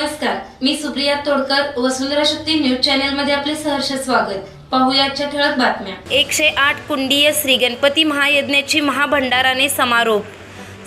नमस्कार मी सुप्रिया तोडकर वसुंधरा शक्ती न्यूज चॅनलमध्ये आपले सहर्ष स्वागत. पाहुयाच्या ठळक बातम्या. एकशे आठ कुंडीय श्री गणपती महायज्ञाची महाभंडाराने समारोप.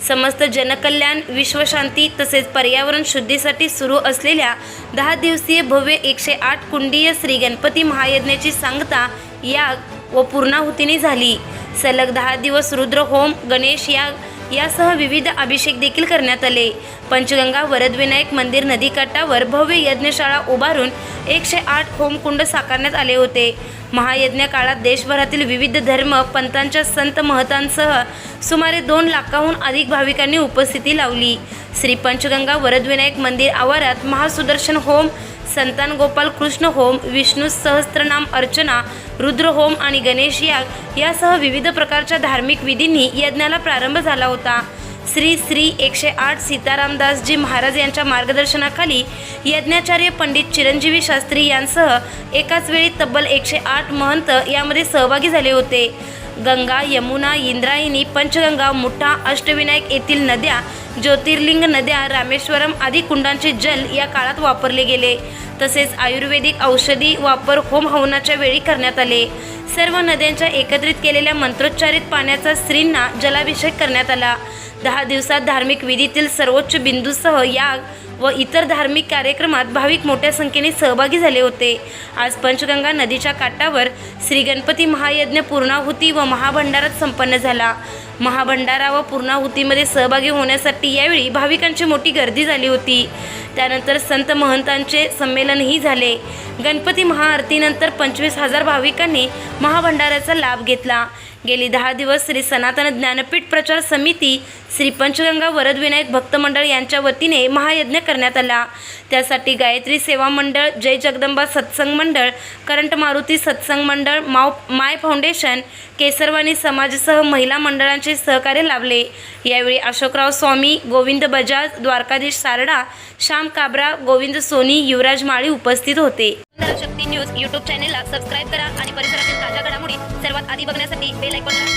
समस्त जनकल्याण विश्वशांती तसेच पर्यावरण शुद्धीसाठी सुरू असलेल्या दहा दिवसीय भव्य एकशे आठ कुंडीय श्री गणपती महायज्ञाची सांगता याग व पूर्णाहुतीने झाली. सलग दहा दिवस रुद्र होम गणेश याग यासह विविध अभिषेक देखील करण्यात आले. पंचगंगा वरदविनायक मंदिर नदीकाठावर भव्य यज्ञशाळा उभारून एकशे आठ होमकुंड साकारण्यात आले होते. महायज्ञ काळात देशभरातील विविध धर्म पंथांच्या संत महतांसह सुमारे दोन लाखाहून अधिक भाविकांनी उपस्थिती लावली. श्री पंचगंगा वरदविनायक मंदिर आवारात महासुदर्शन होम संतान गोपाल कृष्ण होम विष्णू सहस्त्रनाम अर्चना रुद्र होम आणि गणेश याग यासह विविध प्रकारच्या धार्मिक विधींनी यज्ञाला प्रारंभ झाला होता. श्री श्री एकशे आठ सीतारामदासजी महाराज यांच्या मार्गदर्शनाखाली यज्ञाचार्य पंडित चिरंजीवी शास्त्री यांसह एकाच वेळी तब्बल एकशे आठ महंत यामध्ये सहभागी झाले होते. गंगा यमुना इंद्रायणी पंचगंगा मुठा अष्टविनायक येथील नद्या ज्योतिर्लिंग नद्या रामेश्वरम आदी कुंडांचे जल या काळात वापरले गेले. तसेच आयुर्वेदिक औषधी वापर होम हवनाच्या वेळी करण्यात आले. सर्व नद्यांच्या एकत्रित केलेल्या मंत्रोच्चारित पाण्याचा स्त्रींना जलाभिषेक करण्यात आला. दहा दिवसात धार्मिक विधीतील सर्वोच्च बिंदूसह याग व इतर धार्मिक कार्यक्रमात भाविक मोठ्या संख्येने सहभागी झाले होते. आज पंचगंगा नदीच्या काठावर श्री गणपती महायज्ञ पूर्णाहुती व महाभंडारात संपन्न झाला. महाभंडारा व पूर्णाहुतीमध्ये सहभागी होण्यासाठी यावेळी भाविकांची मोठी गर्दी झाली होती. त्यानंतर संत महंतांचे संमेलनही झाले. गणपती महाआरतीनंतर पंचवीस हजार भाविकांनी महाभंडाराचा लाभ घेतला. गेली दहा दिवस श्री सनातन ज्ञानपीठ प्रचार समिती श्री पंचगंगा वरदविनायक भक्त मंडळ यांच्या वतीने महायज्ञ करण्यात आला. त्यासाठी गायत्री सेवा मंडळ जय जगदंबा सत्संग मंडळ करंट मारुती सत्संग मंडळ माव माय फाउंडेशन केसरवाणी समाजसह महिला मंडळांचे सहकार्य लाभले. यावेळी अशोकराव स्वामी गोविंद बजाज द्वारकाधीश सारडा श्याम काबरा गोविंद सोनी युवराज माळी उपस्थित होते. शक्ती न्यूज यूट्यूब चॅनेलला सबस्क्राईब करा आणि May like,